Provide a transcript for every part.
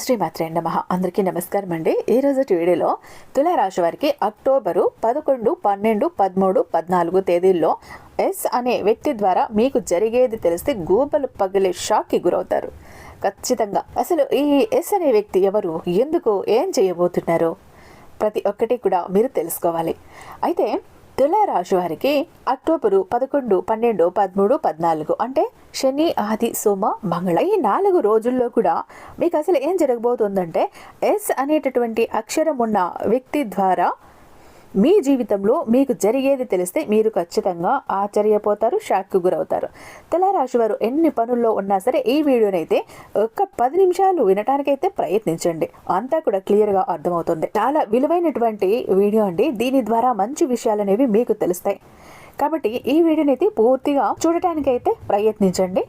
శ్రీమాత్రే నమ. అందరికీ నమస్కారం అండి ఈ రోజు వీడియోలో తులారాశి వారికి అక్టోబరు పదకొండు పన్నెండు పదమూడు పద్నాలుగు తేదీల్లో ఎస్ అనే వ్యక్తి ద్వారా మీకు జరిగేది తెలిస్తే గూబలు పగిలే షాక్కి గురవుతారు. ఖచ్చితంగా. అసలు ఈ ఎస్ అనే వ్యక్తి ఎవరు? ఎందుకు? ఏం చేయబోతున్నారు? ప్రతి ఒక్కటి కూడా మీరు తెలుసుకోవాలి. అయితే తులారాశి వారికి అక్టోబరు పదకొండు పన్నెండు పదమూడు పద్నాలుగు అంటే శని ఆది సోమ మంగళ ఈ నాలుగు రోజుల్లో కూడా మీకు అసలు ఏం జరగబోతుందంటే ఎస్ అనేటటువంటి అక్షరం ఉన్న వ్యక్తి ద్వారా మీ జీవితంలో మీకు జరిగేది తెలిస్తే మీరు ఖచ్చితంగా ఆశ్చర్యపోతారు షాక్కు గురవుతారు. తులారాశి వారు ఎన్ని పనుల్లో ఉన్నా సరే ఈ వీడియోనైతే ఒక పది నిమిషాలు వినటానికైతే ప్రయత్నించండి. అంతా కూడా క్లియర్గా అర్థమవుతుంది. చాలా విలువైనటువంటి వీడియో అండి. దీని ద్వారా మంచి విషయాలు అనేవి మీకు తెలుస్తాయి. కాబట్టి ఈ వీడియోనైతే పూర్తిగా చూడటానికైతే ప్రయత్నించండి.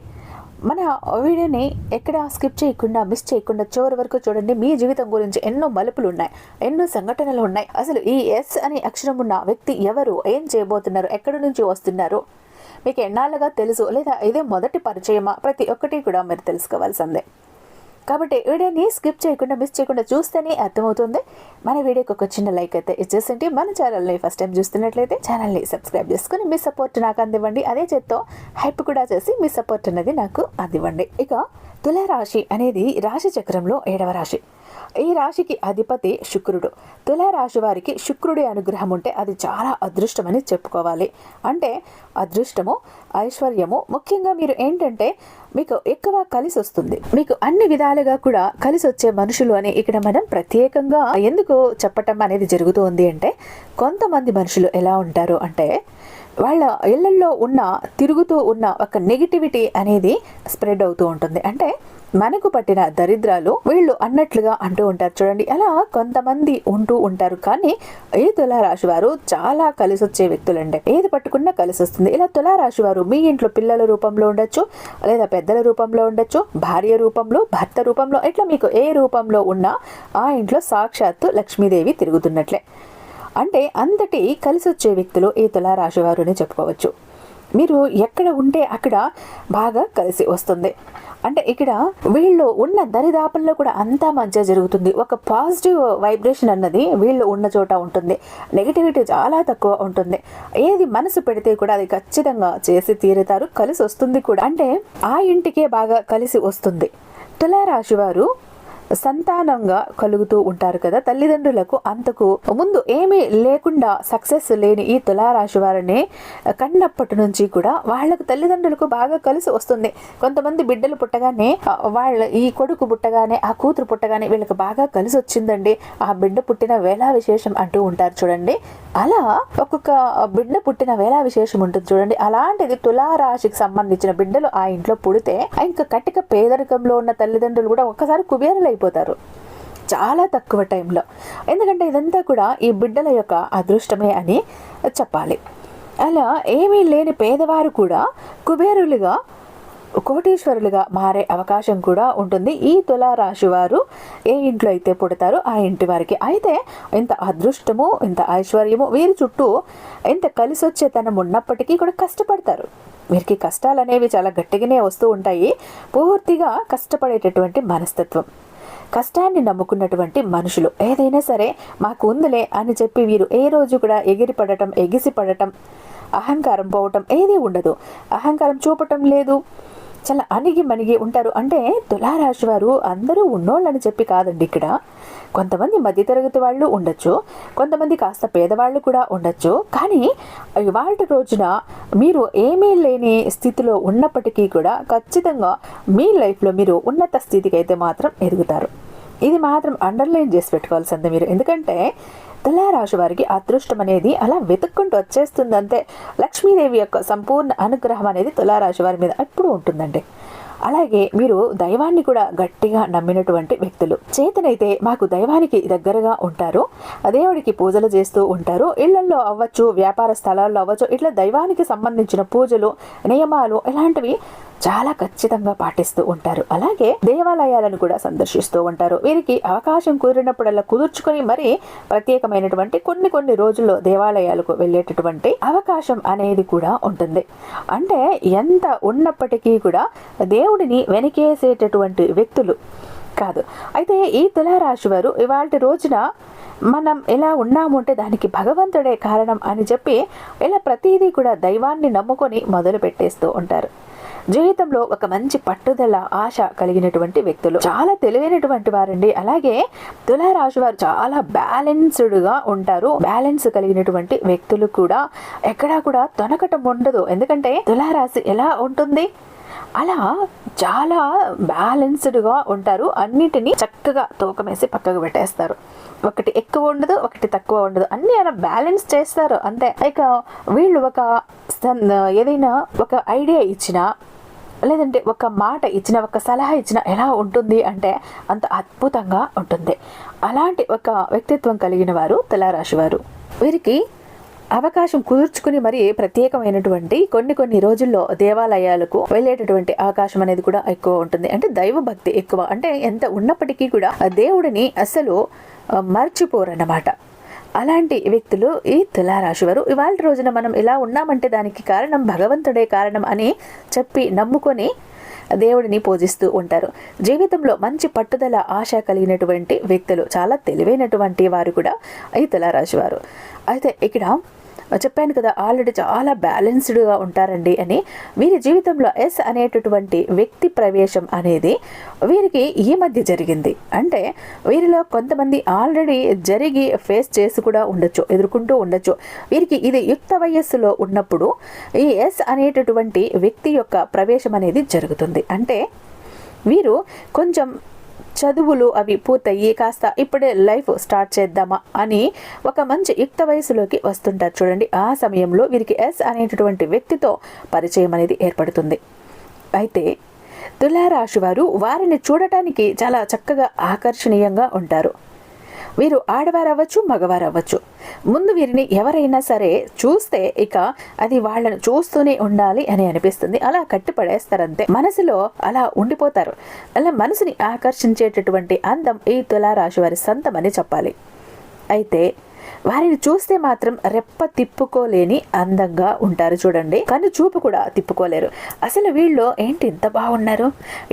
మన వీడియోని ఎక్కడ స్కిప్ చేయకుండా మిస్ చేయకుండా చివరి వరకు చూడండి. మీ జీవితం గురించి ఎన్నో మలుపులు ఉన్నాయి ఎన్నో సంఘటనలు ఉన్నాయి. అసలు ఈ ఎస్ అనే అక్షరం ఉన్న వ్యక్తి ఎవరు? ఏం చేయబోతున్నారు? ఎక్కడి నుంచి వస్తున్నారు? మీకు ఎన్నాళ్ళుగా తెలుసు లేదా ఇదే మొదటి పరిచయమా? ప్రతి ఒక్కటి కూడా మీరు తెలుసుకోవాల్సిందే. కాబట్టి వీడియోని స్కిప్ చేయకుండా మిస్ చేయకుండా చూస్తేనే అర్థమవుతుంది. మన వీడియోకి ఒక చిన్న లైక్ అయితే ఇచ్చేసండి మన ఛానల్ని ఫస్ట్ టైం చూస్తున్నట్లయితే ఛానల్ని సబ్స్క్రైబ్ చేసుకుని మీ సపోర్ట్ నాకు అందివ్వండి. అదే చేత్తో హైప్ కూడా చేసి మీ సపోర్ట్ అనేది నాకు అందివ్వండి. ఇక తులారాశి అనేది రాశి చక్రంలో ఏడవ రాశి. ఈ రాశికి అధిపతి శుక్రుడు. తులారాశి వారికి శుక్రుడి అనుగ్రహం ఉంటే అది చాలా అదృష్టమని చెప్పుకోవాలి. అంటే అదృష్టము ఐశ్వర్యము ముఖ్యంగా మీరు ఏంటంటే మీకు ఎక్కువ కలిసి వస్తుంది. మీకు అన్ని విధాలుగా కూడా కలిసి వచ్చే మనుషులు అని ఇక్కడ మనం ప్రత్యేకంగా ఎందుకు చెప్పటం అనేది జరుగుతుంది అంటే కొంతమంది మనుషులు ఎలా ఉంటారు అంటే వాళ్ళ ఇళ్ళలో ఉన్న తిరుగుతూ ఉన్న ఒక నెగిటివిటీ అనేది స్ప్రెడ్ అవుతూ ఉంటుంది. అంటే మనకు పట్టిన దరిద్రాలు వీళ్ళు అన్నట్లుగా అంటూ ఉంటారు. చూడండి అలా కొంతమంది ఉంటూ ఉంటారు. కానీ ఈ తులారాశి వారు చాలా కలిసి వచ్చే వ్యక్తులండి. ఏది పట్టుకున్నా కలిసి వస్తుంది ఇలా తులారాశి వారు మీ ఇంట్లో పిల్లల రూపంలో ఉండొచ్చు లేదా పెద్దల రూపంలో ఉండొచ్చు భార్య రూపంలో భర్త రూపంలో ఇట్లా మీకు ఏ రూపంలో ఉన్నా ఆ ఇంట్లో సాక్షాత్తు లక్ష్మీదేవి తిరుగుతున్నట్లే. అంటే అంతటి కలిసి వచ్చే వ్యక్తులు ఈ తులారాశివారు అని చెప్పుకోవచ్చు. మీరు ఎక్కడ ఉంటే అక్కడ బాగా కలిసి వస్తుంది. అంటే ఇక్కడ వీళ్ళు ఉన్న దరిదాపంలో కూడా అంతా మంచిగా జరుగుతుంది. ఒక పాజిటివ్ వైబ్రేషన్ అన్నది వీళ్ళు ఉన్న చోట ఉంటుంది. నెగిటివిటీ చాలా తక్కువ ఉంటుంది. ఏది మనసు పెడితే కూడా అది ఖచ్చితంగా చేసి తీరుతారు కలిసి వస్తుంది కూడా. అంటే ఆ ఇంటికే బాగా కలిసి వస్తుంది. తులారాశి వారు సంతానంగా కలుగుతూ ఉంటారు కదా. తల్లిదండ్రులకు అంతకు ముందు ఏమీ లేకుండా సక్సెస్ లేని ఈ తులారాశి వారిని కన్నప్పటి నుంచి కూడా వాళ్ళకు తల్లిదండ్రులకు బాగా కలిసి వస్తుంది. కొంతమంది బిడ్డలు పుట్టగానే వాళ్ళ ఈ కొడుకు పుట్టగానే ఆ కూతురు పుట్టగానే వీళ్ళకి బాగా కలిసి వచ్చిందండి. ఆ బిడ్డ పుట్టిన వేళా విశేషం అంటూ ఉంటారు చూడండి. అలా ఒక్కొక్క బిడ్డ పుట్టిన వేళా విశేషం ఉంటుంది చూడండి. అలాంటిది తులారాశికి సంబంధించిన బిడ్డలు ఆ ఇంట్లో పుడితే ఇంకా కట్టిక పేదరికంలో ఉన్న తల్లిదండ్రులు కూడా ఒక్కసారి కుబేరులు వెళ్ళిపోతారు. చాలా తక్కువ టైంలో. ఎందుకంటే ఇదంతా కూడా ఈ బిడ్డల యొక్క అదృష్టమే అని చెప్పాలి. అలా ఏమీ లేని పేదవారు కూడా కుబేరులుగా కోటీశ్వరులుగా మారే అవకాశం కూడా ఉంటుంది. ఈ తులారాశి వారు ఏ ఇంట్లో అయితే పుడతారో ఆ ఇంటి వారికి. అయితే ఇంత అదృష్టము ఇంత ఐశ్వర్యము వీరి చుట్టూ ఇంత కలిసి వచ్చేతనం ఉన్నప్పటికీ కూడా కష్టపడతారు. వీరికి కష్టాలు అనేవి చాలా గట్టిగానే వస్తూ ఉంటాయి. పూర్తిగా కష్టపడేటటువంటి మనస్తత్వం. కష్టాన్ని నమ్ముకున్నటువంటి మనుషులు. ఏదైనా సరే మాకు ఉందిలే అని చెప్పి వీరు ఏ రోజు కూడా ఎగిరిపడటం ఎగిసిపడటం ఎగిసి పడటం అహంకారం పోవటం ఏదీ ఉండదు. అహంకారం చూపటం లేదు. చాలా అణిగి మణిగి ఉంటారు. అంటే తులారాశి వారు అందరూ ఉన్నోళ్ళని చెప్పి కాదండి ఇక్కడ. కొంతమంది మధ్యతరగతి వాళ్ళు ఉండొచ్చు. కొంతమంది కాస్త పేదవాళ్ళు కూడా ఉండొచ్చు. కానీ ఇవాళ రోజున మీరు ఏమీ లేని స్థితిలో ఉన్నప్పటికీ కూడా ఖచ్చితంగా మీ లైఫ్లో మీరు ఉన్నత స్థితికి అయితే మాత్రం ఎదుగుతారు. ఇది మాత్రం అండర్లైన్ చేసి పెట్టుకోవాల్సిందే మీరు. ఎందుకంటే తులారాశి వారికి అదృష్టం అనేది అలా వెతుక్కుంటూ వచ్చేస్తుంది అంతే లక్ష్మీదేవి యొక్క సంపూర్ణ అనుగ్రహం అనేది తులారాశి వారి మీద ఎప్పుడూ ఉంటుందండి. అలాగే మీరు దైవాన్ని కూడా గట్టిగా నమ్మినటువంటి వ్యక్తులు. చేతనైతే మాకు దైవానికి దగ్గరగా ఉంటారు. దేవుడికి పూజలు చేస్తూ ఉంటారు. ఇళ్ళలో అవ్వచ్చు వ్యాపార స్థలాల్లో అవ్వచ్చు ఇట్లా దైవానికి సంబంధించిన పూజలు నియమాలు ఇలాంటివి చాలా ఖచ్చితంగా పాటిస్తూ ఉంటారు. అలాగే దేవాలయాలను కూడా సందర్శిస్తూ ఉంటారు. వీరికి అవకాశం కుదిరినప్పుడల్లా కుదుర్చుకొని మరి ప్రత్యేకమైనటువంటి కొన్ని కొన్ని రోజుల్లో దేవాలయాలకు వెళ్ళేటటువంటి అవకాశం అనేది కూడా ఉంటుంది. అంటే ఎంత ఉన్నప్పటికీ కూడా దేవుడిని వెనకేసేటటువంటి వ్యక్తులు కాదు. అయితే ఈ తులారాశి వారు ఇవాళ రోజున మనం ఎలా ఉన్నాము అంటే దానికి భగవంతుడే కారణం అని చెప్పి ఇలా ప్రతిదీ కూడా దైవాన్ని నమ్ముకొని మొదలు పెట్టేస్తూ ఉంటారు. జీవితంలో ఒక మంచి పట్టుదల ఆశ కలిగినటువంటి వ్యక్తులు. చాలా తెలివైనటువంటి వారండి. అలాగే తులారాశి వారు చాలా బ్యాలెన్స్డ్గా ఉంటారు. బ్యాలెన్స్ కలిగినటువంటి వ్యక్తులు కూడా ఎక్కడా కూడా తొనకటం ఉండదు. ఎందుకంటే తులారాశి ఎలా ఉంటుంది? అలా చాలా బ్యాలెన్స్డ్గా ఉంటారు. అన్నిటినీ చక్కగా తూకమేసి పక్కకు పెట్టేస్తారు. ఒకటి ఎక్కువ ఉండదు ఒకటి తక్కువ ఉండదు. అన్ని అలా బ్యాలెన్స్ చేస్తారు అంతే. ఇక వీళ్ళు ఒక ఏదైనా ఒక ఐడియా ఇచ్చినా లేదంటే ఒక మాట ఇచ్చిన ఒక సలహా ఇచ్చిన ఎలా ఉంటుంది అంటే అంత అద్భుతంగా ఉంటుంది. అలాంటి ఒక వ్యక్తిత్వం కలిగిన వారు తులారాశి వారు. వీరికి అవకాశం కుదుర్చుకుని మరి ప్రత్యేకమైనటువంటి కొన్ని కొన్ని రోజుల్లో దేవాలయాలకు వెళ్ళేటటువంటి అవకాశం అనేది కూడా ఎక్కువ ఉంటుంది. అంటే దైవ భక్తి ఎక్కువ. అంటే ఎంత ఉన్నప్పటికీ కూడా ఆ దేవుడిని అసలు మర్చిపోరన్నమాట. అలాంటి వ్యక్తులు ఈ తులారాశి వారు. ఇవాళ రోజున మనం ఇలా ఉన్నామంటే దానికి కారణం భగవంతుడే కారణం అని చెప్పి నమ్ముకొని దేవుడిని పూజిస్తూ ఉంటారు. జీవితంలో మంచి పట్టుదల ఆశ కలిగినటువంటి వ్యక్తులు చాలా తెలివైనటువంటి వారు కూడా ఈ తులారాశి వారు అయితే ఇక్కడ చెప్పాను కదా ఆల్రెడీ చాలా బ్యాలెన్స్డ్గా ఉంటారండి అని. వీరి జీవితంలో ఎస్ అనేటటువంటి వ్యక్తి ప్రవేశం అనేది వీరికి ఈ మధ్య జరిగింది. అంటే వీరిలో కొంతమంది ఆల్రెడీ జరిగి ఫేస్ చేసి కూడా ఉండొచ్చు ఎదుర్కొంటూ ఉండొచ్చు. వీరికి ఇది యుక్త వయస్సులో ఉన్నప్పుడు ఈ ఎస్ అనేటటువంటి వ్యక్తి యొక్క ప్రవేశం అనేది జరుగుతుంది. అంటే వీరు కొంచెం చదువులు అవి పూర్తయ్యి కాస్త ఇప్పుడే లైఫ్ స్టార్ట్ చేద్దామా అని ఒక మంచి యుక్త వయసులోకి వస్తుంటారు. చూడండి ఆ సమయంలో వీరికి ఎస్ అనేటటువంటి వ్యక్తితో పరిచయం అనేది ఏర్పడుతుంది. అయితే తులారాశి వారు వారిని చూడటానికి చాలా చక్కగా ఆకర్షణీయంగా ఉంటారు. వీరు ఆడవారు అవ్వచ్చు మగవారు అవ్వచ్చు ముందు వీరిని ఎవరైనా సరే చూస్తే ఇక అది వాళ్ళను చూస్తూనే ఉండాలి అని అనిపిస్తుంది. అలా కట్టిపడేస్తారంతే. మనసులో అలా ఉండిపోతారు. అలా మనసుని ఆకర్షించేటటువంటి అందం ఈ తులారాశి వారి సంతమని చెప్పాలి. అయితే వారిని చూస్తే మాత్రం రెప్ప తిప్పుకోలేని అందంగా ఉంటారు చూడండి. కానీ చూపు కూడా తిప్పుకోలేరు. అసలు వీళ్ళు ఏంటి ఇంత బాగున్నారు?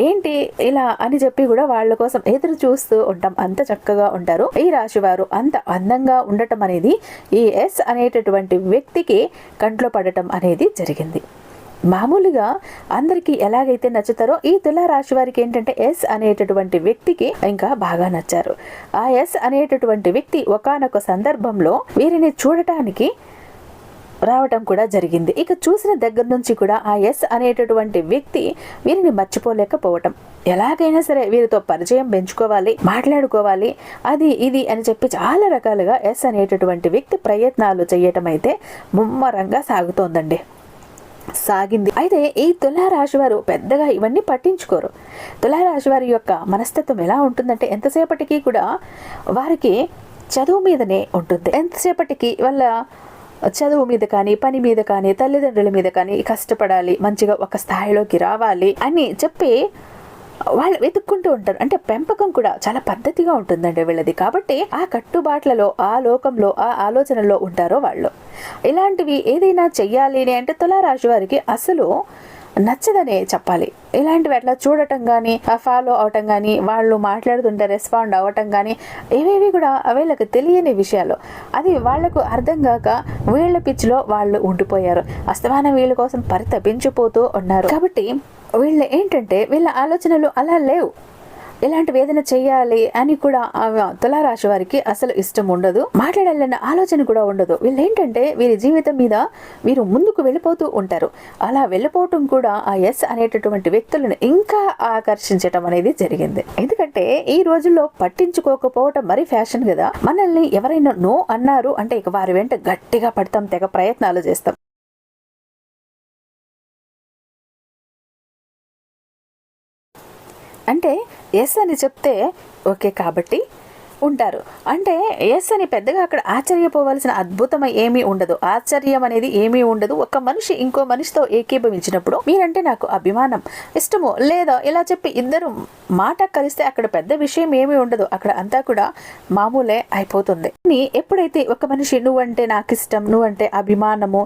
ఏంటి ఇలా అని చెప్పి కూడా వాళ్ళ కోసం ఎదురు చూస్తూ ఉంటాం. అంత చక్కగా ఉంటారు. ఈ రాశి వారు అంత అందంగా ఉండటం అనేది ఈ ఎస్ అనేటటువంటి వ్యక్తికి కంట్లో పడటం అనేది జరిగింది. మామూలుగా అందరికీ ఎలాగైతే నచ్చుతారో ఈ తులారాశి వారికి ఏంటంటే ఎస్ అనేటటువంటి వ్యక్తికి ఇంకా బాగా నచ్చారు. ఆ ఎస్ అనేటటువంటి వ్యక్తి ఒకానొక సందర్భంలో వీరిని చూడటానికి రావటం కూడా జరిగింది. ఇక చూసిన దగ్గర నుంచి కూడా ఆ ఎస్ అనేటటువంటి వ్యక్తి వీరిని మర్చిపోలేకపోవటం. ఎలాగైనా సరే వీరితో పరిచయం పెంచుకోవాలి మాట్లాడుకోవాలి. అది ఇది అని చెప్పి చాలా రకాలుగా ఎస్ అనేటటువంటి వ్యక్తి ప్రయత్నాలు చేయటం అయితే ముమ్మరంగా సాగుతోందండి. సాగింది. అయితే ఈ తులారాశి వారు పెద్దగా ఇవన్నీ పట్టించుకోరు. తులారాశి వారి యొక్క మనస్తత్వం ఎలా ఉంటుందంటే ఎంతసేపటికి కూడా వారికి చదువు మీదనే ఉంటుంది. ఎంతసేపటికి వాళ్ళ చదువు మీద కానీ పని మీద కానీ తల్లిదండ్రుల మీద కానీ కష్టపడాలి మంచిగా ఒక స్థాయిలోకి రావాలి అని చెప్పి వాళ్ళు వెతుక్కుంటూ ఉంటారు. అంటే పెంపకం కూడా చాలా పద్ధతిగా ఉంటుందండి వీళ్ళది. కాబట్టి ఆ కట్టుబాట్లలో ఆ లోకంలో ఆ ఆలోచనలో ఉంటారో వాళ్ళు. ఇలాంటివి ఏదైనా చెయ్యాలి అని అంటే తులారాశి వారికి అసలు నచ్చదనే చెప్పాలి. ఇలాంటివి అట్లా చూడటం కానీ ఫాలో అవటం కానీ వాళ్ళు మాట్లాడుతుంటే రెస్పాండ్ అవ్వటం కానీ ఇవేవి కూడా వీళ్ళకి తెలియని విషయాలు. అది వాళ్ళకు అర్థం కాక వీళ్ళ పిచ్చిలో వాళ్ళు ఉండిపోయారు. అస్తమానం వీళ్ళ కోసం పరితపించిపోతూ ఉన్నారు. కాబట్టి వీళ్ళు ఏంటంటే వీళ్ళ ఆలోచనలు అలా లేవు. ఇలాంటివి వేదన చేయాలి అని కూడా తులారాశి వారికి అసలు ఇష్టం ఉండదు. మాట్లాడాలన్న ఆలోచన కూడా ఉండదు. వీళ్ళు ఏంటంటే వీరి జీవితం మీద వీరు ముందుకు వెళ్ళిపోతూ ఉంటారు. అలా వెళ్ళిపోవటం కూడా ఆ ఎస్ అనేటటువంటి వ్యక్తులను ఇంకా ఆకర్షించటం అనేది జరిగింది. ఎందుకంటే ఈ రోజుల్లో పట్టించుకోకపోవటం మరీ ఫ్యాషన్ కదా. మనల్ని ఎవరైనా నో అన్నారు అంటే ఇక వారి వెంట గట్టిగా పడతాం తెగ ప్రయత్నాలు చేస్తాం. అంటే ఎస్ అని చెప్తే ఓకే కాబట్టి ఉంటారు. అంటే ఎస్ అని పెద్దగా అక్కడ ఆశ్చర్యపోవాల్సిన అద్భుతం ఏమీ ఉండదు. ఆశ్చర్యం అనేది ఏమీ ఉండదు. ఒక మనిషి ఇంకో మనిషితో ఏకీభవించినప్పుడు మీరంటే నాకు అభిమానం ఇష్టము లేదా ఇలా చెప్పి ఇద్దరు మాట కలిస్తే అక్కడ పెద్ద విషయం ఏమీ ఉండదు. అక్కడ అంతా కూడా మామూలే అయిపోతుంది. కానీ ఎప్పుడైతే ఒక మనిషి నువ్వంటే నాకు ఇష్టం నువ్వంటే అభిమానము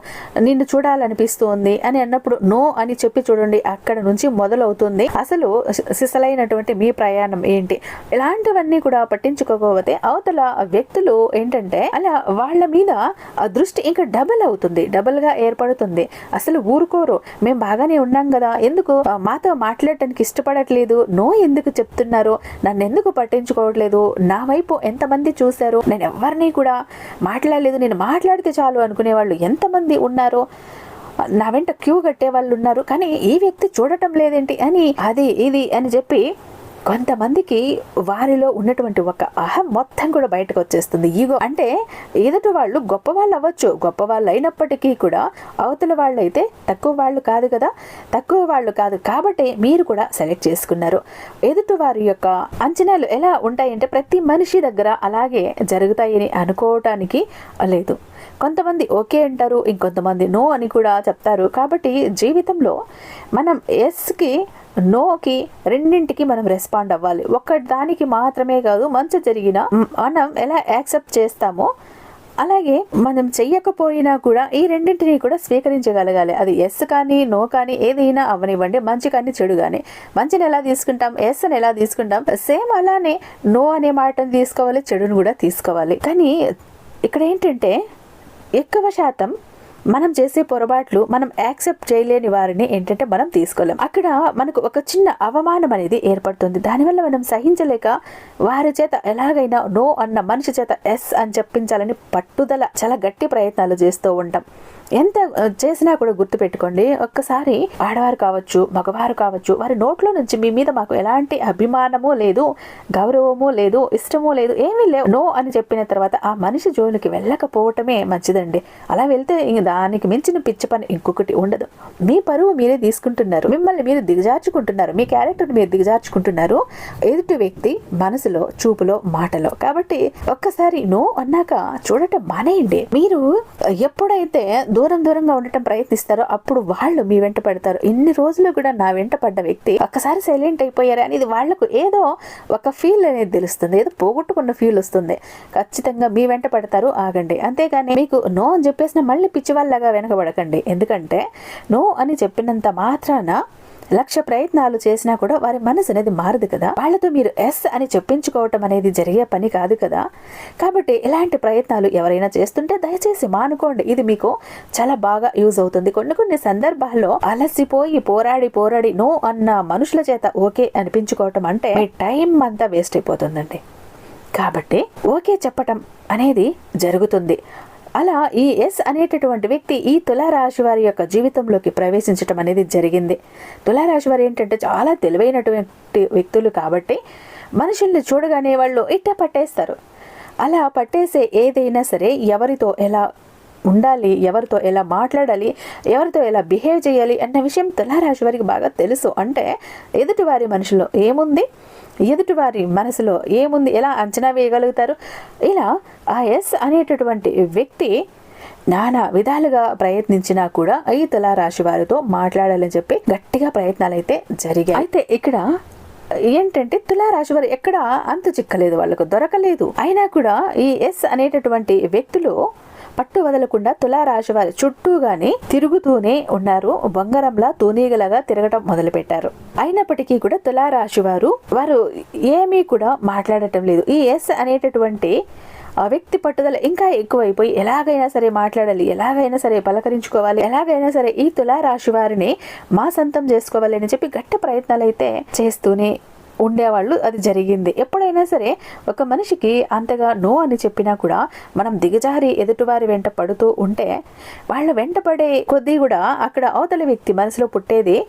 నిన్ను చూడాలనిపిస్తుంది అని అన్నప్పుడు నో అని చెప్పి చూడండి అక్కడ నుంచి మొదలవుతుంది. అసలు సిసలైనటువంటి మీ ప్రయాణం ఏంటి? ఇలాంటివన్నీ కూడా పట్టించుకోకపోతే అవతల వ్యక్తులు ఏంటంటే అలా వాళ్ళ మీద ఆ దృష్టి ఇంకా డబల్ అవుతుంది డబల్గా ఏర్పడుతుంది. అసలు ఊరుకోరు. మేము బాగానే ఉన్నాం కదా. ఎందుకు? మాతో మాట్లాడటానికి ఇష్టపడట్లేదు. నో ఎందుకు చెప్తున్నారు? నన్ను ఎందుకు పట్టించుకోవట్లేదు? నా వైపు ఎంతమంది చూశారు? నేను ఎవరిని కూడా మాట్లాడలేదు. నేను మాట్లాడితే చాలు అనుకునే వాళ్ళు ఎంతమంది ఉన్నారు నా వెంట క్యూ కట్టే వాళ్ళు ఉన్నారు. కానీ ఈ వ్యక్తి చూడటం లేదేంటి అని అది ఇది అని చెప్పి కొంతమందికి వారిలో ఉన్నటువంటి ఒక అహం మొత్తం కూడా బయటకు వచ్చేస్తుంది. ఈగో అంటే ఎదుటి వాళ్ళు గొప్ప వాళ్ళు అవ్వచ్చు గొప్ప వాళ్ళు అయినప్పటికీ కూడా అవతల వాళ్ళు అయితే తక్కువ వాళ్ళు కాదు కదా. తక్కువ వాళ్ళు కాదు కాబట్టి మీరు కూడా సెలెక్ట్ చేసుకున్నారు. ఎదుటి వారి యొక్క అంచనాలు ఎలా ఉంటాయంటే ప్రతి మనిషి దగ్గర అలాగే జరుగుతాయని అనుకోవటానికి లేదు. కొంతమంది ఓకే అంటారు ఇంకొంతమంది నో అని కూడా చెప్తారు. కాబట్టి జీవితంలో మనం ఎస్కి నోకి రెండింటికి మనం రెస్పాండ్ అవ్వాలి. ఒక్క దానికి మాత్రమే కాదు మంచి జరిగిన మనం ఎలా యాక్సెప్ట్ చేస్తామో అలాగే మనం చెయ్యకపోయినా కూడా ఈ రెండింటిని కూడా స్వీకరించగలగాలి. అది ఎస్ కానీ నో కానీ ఏదైనా అవనివ్వండి. మంచి కానీ చెడు కానీ. మంచిని ఎలా తీసుకుంటాం ఎస్ అని ఎలా తీసుకుంటాం సేమ్ అలానే నో అనే మాటను తీసుకోవాలి చెడును కూడా తీసుకోవాలి. కానీ ఇక్కడ ఏంటంటే ఎక్కువ శాతం మనం చేసే పొరపాట్లు మనం యాక్సెప్ట్ చేయలేని వారిని ఏంటంటే మనం తీసుకోలేం. అక్కడ మనకు ఒక చిన్న అవమానం అనేది ఏర్పడుతుంది. దానివల్ల మనం సహించలేక వారి చేత ఎలాగైనా నో అన్న మనిషి చేత ఎస్ అని చెప్పించాలని పట్టుదల చాలా గట్టి ప్రయత్నాలు చేస్తూ ఉంటాం. ఎంత చేసినా కూడా గుర్తుపెట్టుకోండి. ఒక్కసారి ఆడవారు కావచ్చు మగవారు కావచ్చు వారి నోట్లో నుంచి మీ మీద మాకు ఎలాంటి అభిమానము లేదు గౌరవము లేదు ఇష్టము లేదు ఏమీ లేవు. నో అని చెప్పిన తర్వాత ఆ మనిషి జోలికి వెళ్ళకపోవటమే మంచిదండి. అలా వెళ్తే ఇంక దానికి మించిన పిచ్చి పని ఇంకొకటి ఉండదు. మీ పరువు మీరే తీసుకుంటున్నారు. మిమ్మల్ని మీరు దిగజార్చుకుంటున్నారు. మీ క్యారెక్టర్ మీరు దిగజార్చుకుంటున్నారు. ఎదుటి వ్యక్తి మనసులో చూపులో మాటలో. కాబట్టి ఒక్కసారి నో అన్నాక చూడటం మానేయండి. మీరు ఎప్పుడైతే దూరం దూరంగా ఉండటం ప్రయత్నిస్తారో అప్పుడు వాళ్ళు మీ వెంట పడతారు. ఇన్ని రోజులు కూడా నా వెంట పడ్డ వ్యక్తి ఒక్కసారి సైలెంట్ అయిపోయారు అనేది వాళ్ళకు ఏదో ఒక ఫీల్ అనేది తెలుస్తుంది. ఏదో పోగొట్టుకున్న ఫీల్ వస్తుంది. ఖచ్చితంగా మీ వెంట పడతారు ఆగండి. అంతేగాని మీకు నో అని చెప్పేసిన మళ్ళీ పిచ్చివాళ్ళగా వెనకబడకండి. ఎందుకంటే నో అని చెప్పినంత మాత్రాన లక్ష ప్రయత్నాలు చేసినా కూడా వారి మనసు అనేది మారదు కదా. వాళ్ళతో మీరు ఎస్ అని చెప్పించుకోవటం అనేది జరిగే పని కాదు కదా. కాబట్టి ఇలాంటి ప్రయత్నాలు ఎవరైనా చేస్తుంటే దయచేసి మానుకోండి. ఇది మీకు చాలా బాగా యూజ్ అవుతుంది. కొన్ని కొన్ని సందర్భాల్లో అలసిపోయి పోరాడి పోరాడి నో అన్న మనుషుల చేత ఓకే అనిపించుకోవటం అంటే మీ టైం అంతా వేస్ట్ అయిపోతుందండి. కాబట్టి ఓకే చెప్పటం అనేది జరుగుతుంది. అలా ఈ ఎస్ అనేటటువంటి వ్యక్తి ఈ తులారాశి వారి యొక్క జీవితంలోకి ప్రవేశించడం అనేది జరిగింది. తులారాశి వారు ఏంటంటే చాలా తెలివైనటువంటి వ్యక్తులు కాబట్టి మనుషుల్ని చూడగానే వాళ్ళు ఇట్ట పట్టేస్తారు. అలా పట్టేసే ఏదైనా సరే ఎవరితో ఎలా ఉండాలి ఎవరితో ఎలా మాట్లాడాలి ఎవరితో ఎలా బిహేవ్ చేయాలి అన్న విషయం తులారాశి వారికి బాగా తెలుసు. అంటే ఎదుటివారి మనుషులు ఏముంది? ఎదుటివారి మనసులో ఏముంది? ఎలా అంచనా వేయగలుగుతారు? ఇలా ఆ ఎస్ అనేటటువంటి వ్యక్తి నానా విధాలుగా ప్రయత్నించినా కూడా ఈ తులారాశి వారితో మాట్లాడాలని చెప్పి గట్టిగా ప్రయత్నాలు అయితే జరిగాయి. అయితే ఇక్కడ ఏంటంటే తులారాశి వారు ఎక్కడ అంత చిక్కలేదు వాళ్ళకు దొరకలేదు. అయినా కూడా ఈ ఎస్ అనేటటువంటి వ్యక్తులు పట్టు వదలకుండా తులారాశి వారి చుట్టూగానే తిరుగుతూనే ఉన్నారు. బొంగరంలా తూనీగలగా తిరగటం మొదలుపెట్టారు. అయినప్పటికీ కూడా తులారాశి వారు వారు ఏమీ కూడా మాట్లాడటం లేదు. ఈ ఎస్ అనేటటువంటి ఆ వ్యక్తి పట్టుదల ఇంకా ఎక్కువైపోయి ఎలాగైనా సరే మాట్లాడాలి ఎలాగైనా సరే పలకరించుకోవాలి ఎలాగైనా సరే ఈ తులారాశి వారిని మా సొంతం చేసుకోవాలి అని చెప్పి గట్టి ప్రయత్నాలు అయితే చేస్తూనే ఉండేవాళ్ళు అది జరిగింది. ఎప్పుడైనా సరే ఒక మనిషికి అంతగా నో అని చెప్పినా కూడా మనం దిగజారి ఎదుటివారి వెంట పడుతూ ఉంటే వాళ్ళ వెంట పడే కొద్దీ కూడా అక్కడ అవతల వ్యక్తి మనసులో పుట్టేది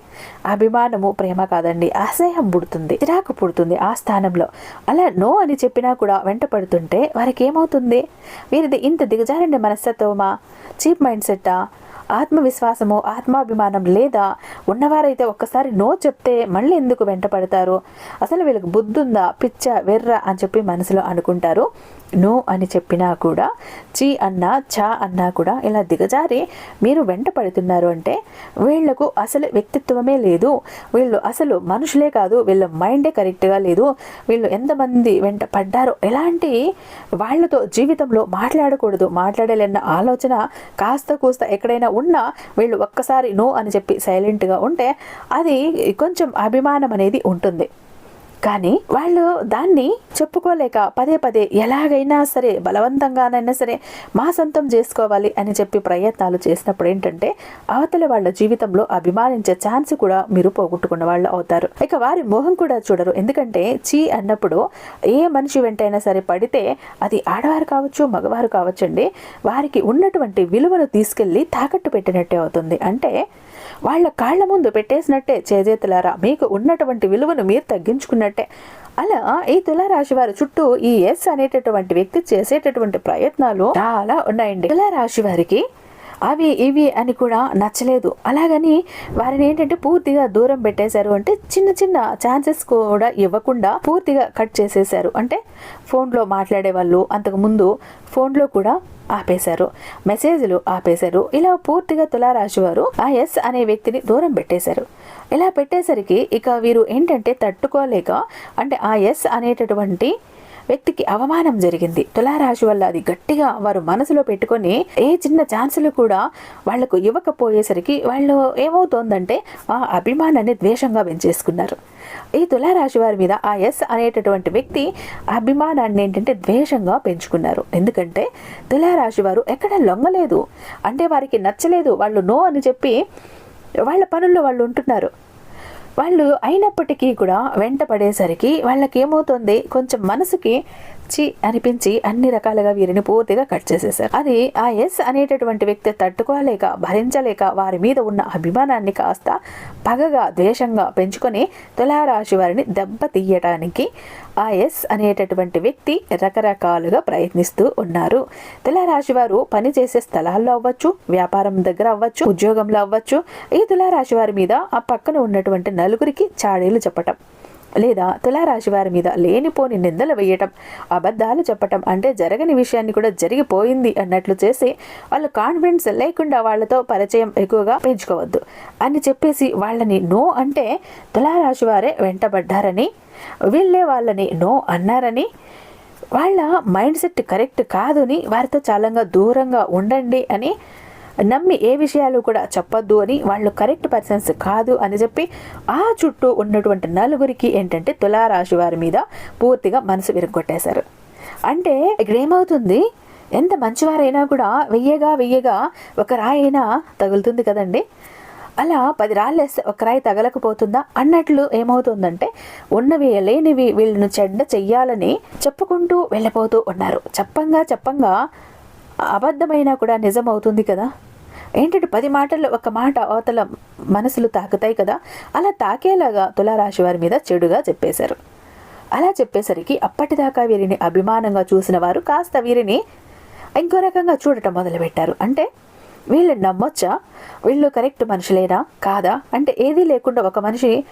అభిమానము ప్రేమ కాదండి. అసహ్యం పుడుతుంది చిరాకు పుడుతుంది ఆ స్థానంలో. అలా నో అని చెప్పినా కూడా వెంట పడుతుంటే వారికి ఏమవుతుంది? వీరిది ఇంత దిగజారండి మనస్తత్వమా? Cheap mind సెట్టా? ఆత్మవిశ్వాసము ఆత్మాభిమానం లేదా ఉన్నవారైతే ఒక్కసారి నో చెప్తే మళ్ళీ ఎందుకు వెంట పడతారు అసలు వీళ్ళకి బుద్ధుందా పిచ్చ వెర్ర అని చెప్పి మనసులో అనుకుంటారు. నో అని చెప్పినా కూడా చీ అన్నా చా అన్నా కూడా ఇలా దిగజారి మీరు వెంట పడుతున్నారు అంటే వీళ్ళకు అసలు వ్యక్తిత్వమే లేదు. వీళ్ళు అసలు మనుషులే కాదు వీళ్ళ మైండే కరెక్ట్గా లేదు. వీళ్ళు ఎంతమంది వెంట పడ్డారో ఎలాంటి వాళ్ళతో జీవితంలో మాట్లాడకూడదు మాట్లాడాలన్న ఆలోచన కాస్త కూస్త ఎక్కడైనా ఉన్నా వీళ్ళు ఒక్కసారి నో అని చెప్పి సైలెంట్గా ఉంటే అది కొంచెం అభిమానం అనేది ఉంటుంది. కానీ వాళ్ళు దాన్ని చెప్పుకోలేక పదే పదే ఎలాగైనా సరే బలవంతంగానైనా సరే మా సొంతం చేసుకోవాలి అని చెప్పి ప్రయత్నాలు చేసినప్పుడు ఏంటంటే అవతల వాళ్ళ జీవితంలో అభిమానించే ఛాన్స్ కూడా మీరు పోగొట్టుకున్న వాళ్ళు అవుతారు. ఇక వారి మొహం కూడా చూడరు. ఎందుకంటే చీ అన్నప్పుడు ఏ మనిషి వెంటైనా సరే పడితే అది ఆడవారు కావచ్చు మగవారు కావచ్చండి. వారికి ఉన్నటువంటి విలువను తీసుకెళ్ళి తాకట్టు పెట్టినట్టే అవుతుంది. అంటే వాళ్ళ కాళ్ళ ముందు పెట్టేసినట్టే చేజేతులారా. మీకు ఉన్నటువంటి విలువను మీరు తగ్గించుకున్నట్టే. అలా ఈ తులారాశి వారి చుట్టూ ఈ ఎస్ అనేటటువంటి వ్యక్తి చేసేటటువంటి ప్రయత్నాలు చాలా ఉన్నాయండి. తులారాశి వారికి అవి ఇవి అని కూడా నచ్చలేదు. అలాగని వారిని ఏంటంటే పూర్తిగా దూరం పెట్టేశారు అంటే చిన్న చిన్న ఛాన్సెస్ కూడా ఇవ్వకుండా పూర్తిగా కట్ చేసేశారు. అంటే ఫోన్లో మాట్లాడే వాళ్ళు అంతకుముందు ఫోన్లో కూడా ఆపేశారు. మెసేజ్లు ఆపేశారు. ఇలా పూర్తిగా తులారాశి వారు ఆ ఎస్ అనే వ్యక్తిని దూరం పెట్టేశారు. ఇలా పెట్టేసరికి ఇక వీరు ఏంటంటే తట్టుకోలేక అంటే ఆ ఎస్ అనేటటువంటి వ్యక్తికి అవమానం జరిగింది. తులారాశి వల్ల అది గట్టిగా వారు మనసులో పెట్టుకొని ఏ చిన్న ఛాన్సులు కూడా వాళ్ళకు ఇవ్వకపోయేసరికి వాళ్ళు ఏమవుతోందంటే ఆ అభిమానాన్ని ద్వేషంగా పెంచేసుకున్నారు. ఈ తులారాశి వారి మీద ఆ ఎస్ అనేటటువంటి వ్యక్తి అభిమానాన్ని ఏంటంటే ద్వేషంగా పెంచుకున్నారు. ఎందుకంటే తులారాశి వారు ఎక్కడ లొంగలేదు. అంటే వారికి నచ్చలేదు. వాళ్ళు నో అని చెప్పి వాళ్ళ పనుల్లో వాళ్ళు ఉంటున్నారు. వాళ్ళు అయినప్పటికీ కూడా వెంట పడేసరికి వాళ్ళకి ఏమవుతుంది కొంచెం మనసుకి చి అనిపించి అన్ని రకాలుగా వీరిని పూర్తిగా కట్ చేసేశారు. అది ఆ ఎస్ అనేటటువంటి వ్యక్తి తట్టుకోలేక భరించలేక వారి మీద ఉన్న అభిమానాన్ని కాస్త పగగా ద్వేషంగా పెంచుకొని తులారాశి వారిని దెబ్బ తీయటానికి ఆ ఎస్ అనేటటువంటి వ్యక్తి రకరకాలుగా ప్రయత్నిస్తూ ఉన్నారు. తులారాశి వారు పనిచేసే స్థలాల్లో అవ్వచ్చు వ్యాపారం దగ్గర అవ్వచ్చు ఉద్యోగంలో అవ్వచ్చు. ఈ తులారాశి వారి మీద ఆ పక్కన ఉన్నటువంటి నలుగురికి చాడీలు చెప్పటం. లేదా తులారాశి వారి మీద లేనిపోని నిందలు వేయటం అబద్ధాలు చెప్పటం అంటే జరగని విషయాన్ని కూడా జరిగిపోయింది అన్నట్లు చేసి వాళ్ళు కాన్ఫిడెన్స్ లేకుండా వాళ్ళతో పరిచయం ఎక్కువగా పెంచుకోవద్దు అని చెప్పేసి వాళ్ళని నో అంటే తులారాశి వారే వెంటబడ్డారని వీళ్ళే వాళ్ళని నో అన్నారని వాళ్ళ మైండ్ సెట్ కరెక్ట్ కాదని వారితో చాలంగా దూరంగా ఉండండి అని నమ్మి ఏ విషయాలు కూడా చెప్పొద్దు అని వాళ్ళు కరెక్ట్ పర్సన్స్ కాదు అని చెప్పి ఆ చుట్టూ ఉన్నటువంటి నలుగురికి ఏంటంటే తులారాశి వారి మీద పూర్తిగా మనసు విరగొట్టేశారు అంటే ఇక్కడ ఏమవుతుంది? ఎంత మంచివారైనా కూడా వెయ్యగా వెయ్యగా ఒక రాయైనా తగులుతుంది కదండి. అలా పది రాళ్ళు వేస్తే ఒక రాయి తగలకపోతుందా? అన్నట్లు ఏమవుతుందంటే ఉన్నవి లేనివి వీళ్ళను చెడ్డ చెయ్యాలని చెప్పుకుంటూ వెళ్ళిపోతూ ఉన్నారు. చెప్పంగా చెప్పంగా అబద్ధమైనా కూడా నిజం అవుతుంది కదా? ఏంటంటే పది మాటల్లో ఒక మాట అవతల మనసులు తాకుతాయి కదా? అలా తాకేలాగా తులారాశి వారి మీద చెడుగా చెప్పేశారు. అలా చెప్పేసరికి అప్పటిదాకా వీరిని అభిమానంగా చూసిన వారు కాస్త వీరిని ఇంకో రకంగా చూడటం మొదలుపెట్టారు. అంటే వీళ్ళు నమ్మొచ్చా? వీళ్ళు కరెక్ట్ మనుషులేనా? కాదా? అంటే ఏదీ లేకుండా ఒక మనిషి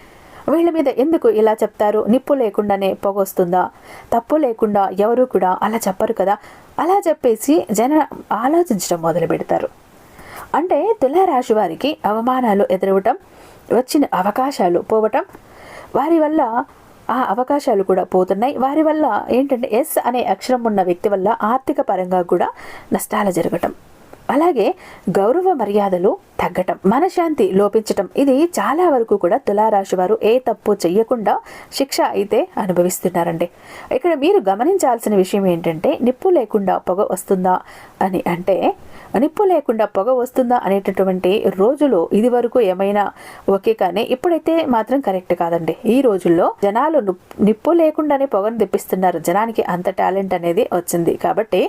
వీళ్ళ మీద ఎందుకు ఇలా చెప్తారు? నిప్పు లేకుండానే పొగొస్తుందా? తప్పు లేకుండా ఎవరు కూడా అలా చెప్పరు కదా? అలా చెప్పేసి జన ఆలోచించడం మొదలు పెడతారు. అంటే తులారాశి వారికి అవమానాలు ఎదురవటం వచ్చిన అవకాశాలు పోవటం వారి వల్ల ఆ అవకాశాలు కూడా పోతున్నాయి. వారి వల్ల ఏంటంటే ఎస్ అనే అక్షరం ఉన్న వ్యక్తి వల్ల ఆర్థిక పరంగా కూడా నష్టాలు జరగటం. అలాగే గౌరవ మర్యాదలు తగ్గటం మనశాంతి లోపించటం ఇది చాలా వరకు కూడా తులారాశి వారు ఏ తప్పు చెయ్యకుండా శిక్ష అయితే అనుభవిస్తున్నారండి. ఇక్కడ మీరు గమనించాల్సిన విషయం ఏంటంటే నిప్పు లేకుండా పొగ వస్తుందా అని అంటే నిప్పు లేకుండా పొగ వస్తుందా అనేటటువంటి రోజులు ఇది వరకు ఏమైనా ఓకే కానీ ఇప్పుడైతే మాత్రం కరెక్ట్ కాదండి. ఈ రోజుల్లో జనాలు నిప్పు లేకుండానే పొగను తెప్పిస్తున్నారు. జనానికి అంత టాలెంట్ అనేది వచ్చింది. కాబట్టి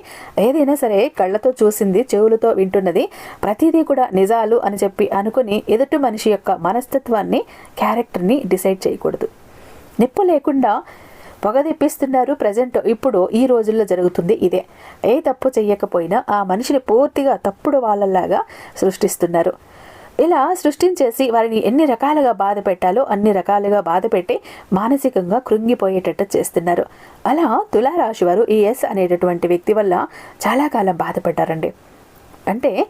ఏదైనా సరే కళ్ళతో చూసింది చెవులతో వింటున్నది. ప్రతిదీ కూడా నిజాలు అని చెప్పి అనుకుని ఎదుటి మనిషి యొక్క మనస్తత్వాన్ని క్యారెక్టర్ని డిసైడ్ చేయకూడదు. నిప్పు లేకుండా పొగ తెప్పిస్తున్నారు ప్రజెంట్. ఇప్పుడు ఈ రోజుల్లో జరుగుతుంది ఇదే. ఏ తప్పు చేయకపోయినా ఆ మనిషిని పూర్తిగా తప్పుడు వాళ్ళలాగా సృష్టిస్తున్నారు. ఇలా సృష్టించేసి వారిని ఎన్ని రకాలుగా బాధ పెట్టాలో అన్ని రకాలుగా బాధ పెట్టి మానసికంగా కృంగిపోయేటట్టు చేస్తున్నారు. అలా తులారాశి వారు ఈ ఎస్ అనేటటువంటి వ్యక్తి వల్ల చాలా కాలం బాధపడ్డారండి. అంటే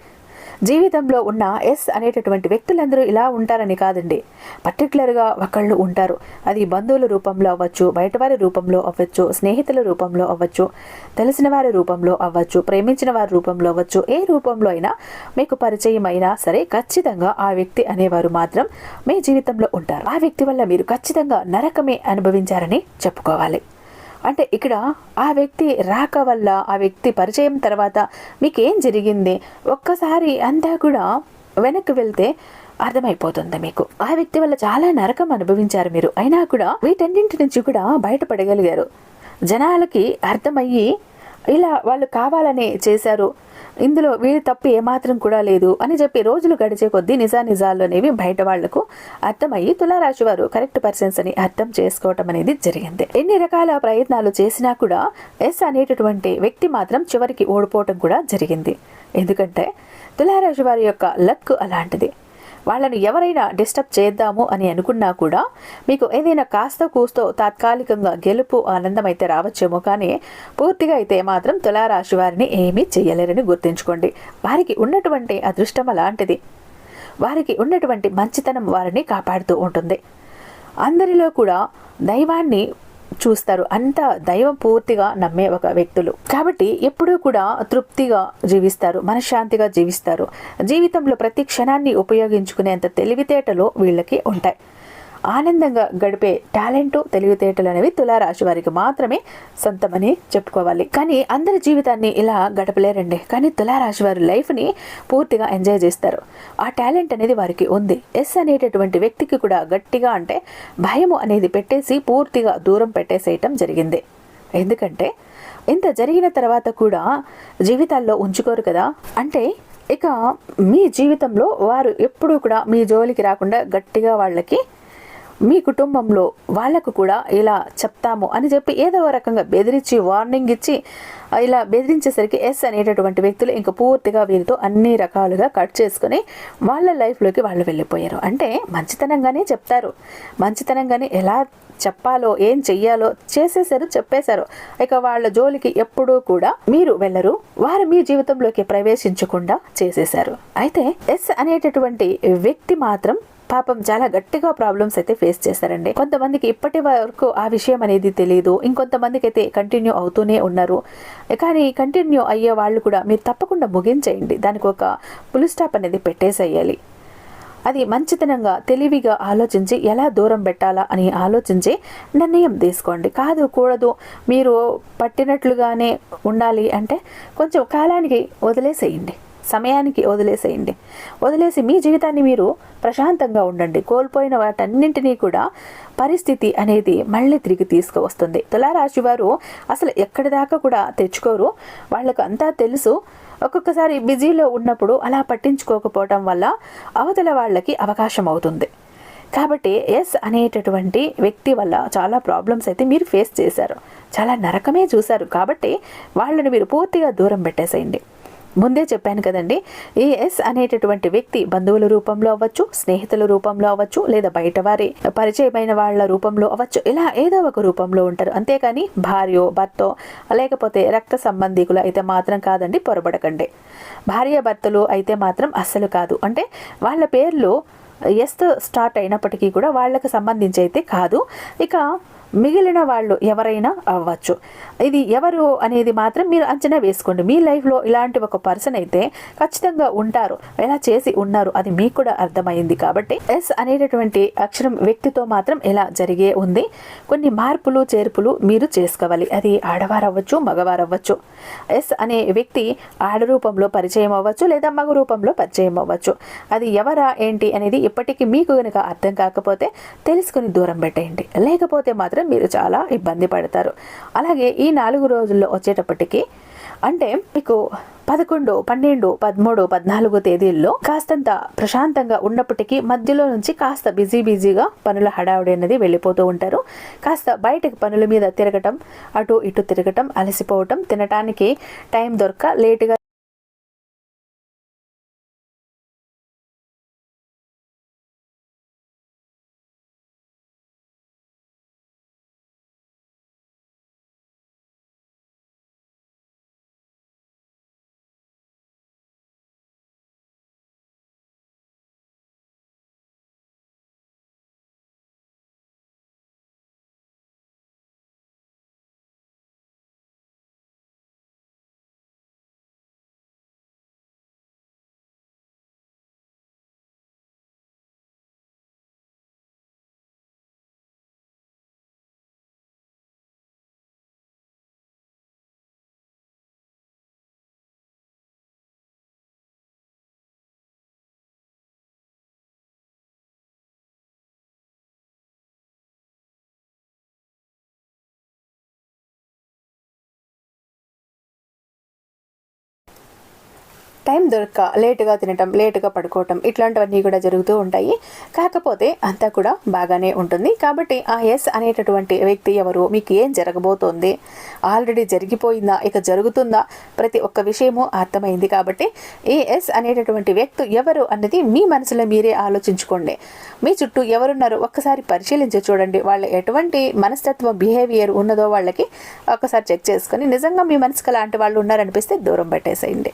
జీవితంలో ఉన్న ఎస్ అనేటటువంటి వ్యక్తులందరూ ఇలా ఉంటారని కాదండి. పర్టికులర్గా ఒకళ్ళు ఉంటారు. అది బంధువుల రూపంలో అవ్వచ్చు బయటవారి రూపంలో అవ్వచ్చు స్నేహితుల రూపంలో అవ్వచ్చు తెలిసిన వారి రూపంలో అవ్వచ్చు ప్రేమించిన వారి రూపంలో అవ్వచ్చు ఏ రూపంలో అయినా మీకు పరిచయం అయినా సరే ఖచ్చితంగా ఆ వ్యక్తి అనేవారు మాత్రం మీ జీవితంలో ఉంటారు. ఆ వ్యక్తి వల్ల మీరు ఖచ్చితంగా నరకమే అనుభవించారని చెప్పుకోవాలి. అంటే ఇక్కడ ఆ వ్యక్తి రాక వల్ల ఆ వ్యక్తి పరిచయం తర్వాత మీకేం జరిగింది? ఒక్కసారి అంతా కూడా వెనక్కి వెళ్తే అర్థమైపోతుంది మీకు. ఆ వ్యక్తి వల్ల చాలా నరకం అనుభవించారు మీరు. అయినా కూడా వీటన్నింటి నుంచి కూడా బయటపడగలిగారు. జనాలకి అర్థమయ్యి ఇలా వాళ్ళు కావాలనే చేశారు. ఇందులో వీరి తప్పు ఏమాత్రం కూడా లేదు అని చెప్పి రోజులు గడిచే కొద్దీ నిజా అనేవి బయట వాళ్ళకు అర్థమయ్యి తులారాశి వారు కరెక్ట్ పర్సన్స్ అని అర్థం చేసుకోవటం అనేది జరిగింది. ఎన్ని రకాల ప్రయత్నాలు చేసినా కూడా ఎస్ అనేటటువంటి వ్యక్తి మాత్రం చివరికి ఓడిపోవటం కూడా జరిగింది. ఎందుకంటే తులారాశి వారి యొక్క లక్ అలాంటిది. వాళ్ళని ఎవరైనా డిస్టర్బ్ చేద్దాము అని అనుకున్నా కూడా మీకు ఏదైనా కాస్త కూస్తో తాత్కాలికంగా గెలుపు ఆనందం అయితే రావచ్చేమో కానీ పూర్తిగా అయితే మాత్రం తులారాశి వారిని ఏమీ చేయలేరని గుర్తుంచుకోండి. వారికి ఉన్నటువంటి అదృష్టం అలాంటిది. వారికి ఉన్నటువంటి మంచితనం వారిని కాపాడుతూ ఉంటుంది. అందరిలో కూడా దైవాన్ని చూస్తారు. అంత దైవం పూర్తిగా నమ్మే ఒక వ్యక్తులు. కాబట్టి ఎప్పుడూ కూడా తృప్తిగా జీవిస్తారు మనశ్శాంతిగా జీవిస్తారు. జీవితంలో ప్రతి క్షణాన్ని ఉపయోగించుకునేంత తెలివితేటలు వీళ్ళకి ఉంటాయి. ఆనందంగా గడిపే టాలెంట్ తెలివితేటలు అనేవి తులారాశి వారికి మాత్రమే సొంతమని చెప్పుకోవాలి. కానీ అందరి జీవితాన్ని ఇలా గడపలేరండి. కానీ తులారాశి వారి లైఫ్ని పూర్తిగా ఎంజాయ్ చేస్తారు. ఆ టాలెంట్ అనేది వారికి ఉంది. ఎస్ అనేటటువంటి వ్యక్తికి కూడా గట్టిగా అంటే భయము అనేది పెట్టేసి పూర్తిగా దూరం పెట్టేసేయటం జరిగింది. ఎందుకంటే ఇంత జరిగిన తర్వాత కూడా జీవితాల్లో ఉంచుకోరు కదా. అంటే ఇక మీ జీవితంలో వారు ఎప్పుడూ కూడా మీ జోలికి రాకుండా గట్టిగా వాళ్ళకి మీ కుటుంబంలో వాళ్ళకు కూడా ఇలా చెప్తాము అని చెప్పి ఏదో రకంగా బెదిరించి వార్నింగ్ ఇచ్చి ఇలా బెదిరించేసరికి ఎస్ అనేటటువంటి వ్యక్తులు ఇంకా పూర్తిగా వీరితో అన్ని రకాలుగా కట్ చేసుకుని వాళ్ళ లైఫ్లోకి వాళ్ళు వెళ్ళిపోయారు. అంటే మంచితనంగానే చెప్తారు. మంచితనంగానే ఎలా చెప్పాలో ఏం చెయ్యాలో చేసేసారు చెప్పేశారు. ఇక వాళ్ళ జోలికి ఎప్పుడూ కూడా మీరు వెళ్ళరు. వారు మీ జీవితంలోకి ప్రవేశించకుండా చేసేశారు. అయితే ఎస్ అనేటటువంటి వ్యక్తి మాత్రం పాపం చాలా గట్టిగా ప్రాబ్లమ్స్ అయితే ఫేస్ చేశారండి. కొంతమందికి ఇప్పటి వరకు ఆ విషయం అనేది తెలియదు ఇంకొంతమందికి అయితే కంటిన్యూ అవుతూనే ఉన్నారు. కానీ కంటిన్యూ అయ్యే వాళ్ళు కూడా మీరు తప్పకుండా ముగించేయండి. దానికి ఒక పులి స్టాప్ అనేది పెట్టేసేయాలి. అది మంచితనంగా తెలివిగా ఆలోచించి ఎలా దూరం పెట్టాలా అని ఆలోచించి నిర్ణయం తీసుకోండి. కాదు కూడదు. మీరు పట్టినట్లుగానే ఉండాలి అంటే కొంచెం కాలానికి వదిలేసేయండి. సమయానికి వదిలేసేయండి. వదిలేసి మీ జీవితాన్ని మీరు ప్రశాంతంగా ఉండండి. కోల్పోయిన వాటన్నింటినీ కూడా పరిస్థితి అనేది మళ్ళీ తిరిగి తీసుకువస్తుంది. తులారాశి వారు అసలు ఎక్కడి దాకా కూడా తెచ్చుకోరు. వాళ్ళకు అంతా తెలుసు. ఒక్కొక్కసారి బిజీలో ఉన్నప్పుడు అలా పట్టించుకోకపోవటం వల్ల అవతల వాళ్ళకి అవకాశం అవుతుంది. కాబట్టి ఎస్ అనేటటువంటి వ్యక్తి వల్ల చాలా ప్రాబ్లమ్స్ అయితే మీరు ఫేస్ చేశారు. చాలా నరకమే చూశారు. కాబట్టి వాళ్ళని మీరు పూర్తిగా దూరం పెట్టేసేయండి. ముందే చెప్పాను కదండి ఈ ఎస్ అనేటటువంటి వ్యక్తి బంధువుల రూపంలో అవ్వచ్చు స్నేహితుల రూపంలో అవ్వచ్చు లేదా బయట వారి పరిచయమైన వాళ్ళ రూపంలో అవ్వచ్చు ఇలా ఏదో ఒక రూపంలో ఉంటారు. అంతేకాని భార్యో భర్తో లేకపోతే రక్త సంబంధికులు అయితే మాత్రం కాదండి పొరబడకండి. భార్య భర్తలు అయితే మాత్రం అస్సలు కాదు. అంటే వాళ్ళ పేర్లు ఎస్తో స్టార్ట్ అయినప్పటికీ కూడా వాళ్ళకి సంబంధించి అయితే కాదు. ఇక మిగిలిన వాళ్ళు ఎవరైనా అవ్వచ్చు. ఇది ఎవరు అనేది మాత్రం మీరు అంచనా వేసుకోండి. మీ లైఫ్లో ఇలాంటి ఒక పర్సన్ అయితే ఖచ్చితంగా ఉంటారు. ఎలా చేసి ఉన్నారు అది మీకు కూడా అర్థమైంది కాబట్టి ఎస్ అనేటటువంటి అక్షరం వ్యక్తితో మాత్రం ఎలా జరిగే ఉంది. కొన్ని మార్పులు చేర్పులు మీరు చేసుకోవాలి. అది ఆడవారు అవ్వచ్చు మగవారు అవ్వచ్చు ఎస్ అనే వ్యక్తి ఆడ రూపంలో పరిచయం అవ్వచ్చు లేదా మగ రూపంలో పరిచయం అవ్వచ్చు. అది ఎవరా ఏంటి అనేది ఇప్పటికీ మీకు కనుక అర్థం కాకపోతే తెలుసుకుని దూరం పెట్టేయండి. లేకపోతే మాత్రం మీరు చాలా ఇబ్బంది పడతారు. అలాగే ఈ నాలుగు రోజుల్లో వచ్చేటప్పటికి అంటే మీకు పదకొండు పన్నెండు పదమూడు పద్నాలుగు తేదీల్లో కాస్తంత ప్రశాంతంగా ఉన్నప్పటికీ మధ్యలో నుంచి కాస్త బిజీ బిజీగా పనుల హడావుడి అనేది వెళ్ళిపోతూ ఉంటారు. కాస్త బయటకు పనుల మీద తిరగటం అటు ఇటు తిరగటం అలసిపోవటం తినటానికి టైం దొరక లేటుగా టైం దొరక్క లేటుగా తినటం లేటుగా పడుకోవటం ఇట్లాంటివన్నీ కూడా జరుగుతూ ఉంటాయి. కాకపోతే అంతా కూడా బాగానే ఉంటుంది. కాబట్టి ఆ ఎస్ అనేటటువంటి వ్యక్తి ఎవరు? మీకు ఏం జరగబోతోంది? ఆల్రెడీ జరిగిపోయిందా? ఇక జరుగుతుందా? ప్రతి ఒక్క విషయము అర్థమైంది కాబట్టి ఈ ఎస్ అనేటటువంటి వ్యక్తి ఎవరు అన్నది మీ మనసులో మీరే ఆలోచించుకోండి. మీ చుట్టూ ఎవరున్నారో ఒక్కసారి పరిశీలించి చూడండి. వాళ్ళ ఎటువంటి మనస్తత్వం బిహేవియర్ ఉన్నదో వాళ్ళకి ఒక్కసారి చెక్ చేసుకొని నిజంగా మీ మనసుకు అలాంటి వాళ్ళు ఉన్నారనిపిస్తే దూరం పెట్టేసేయండి.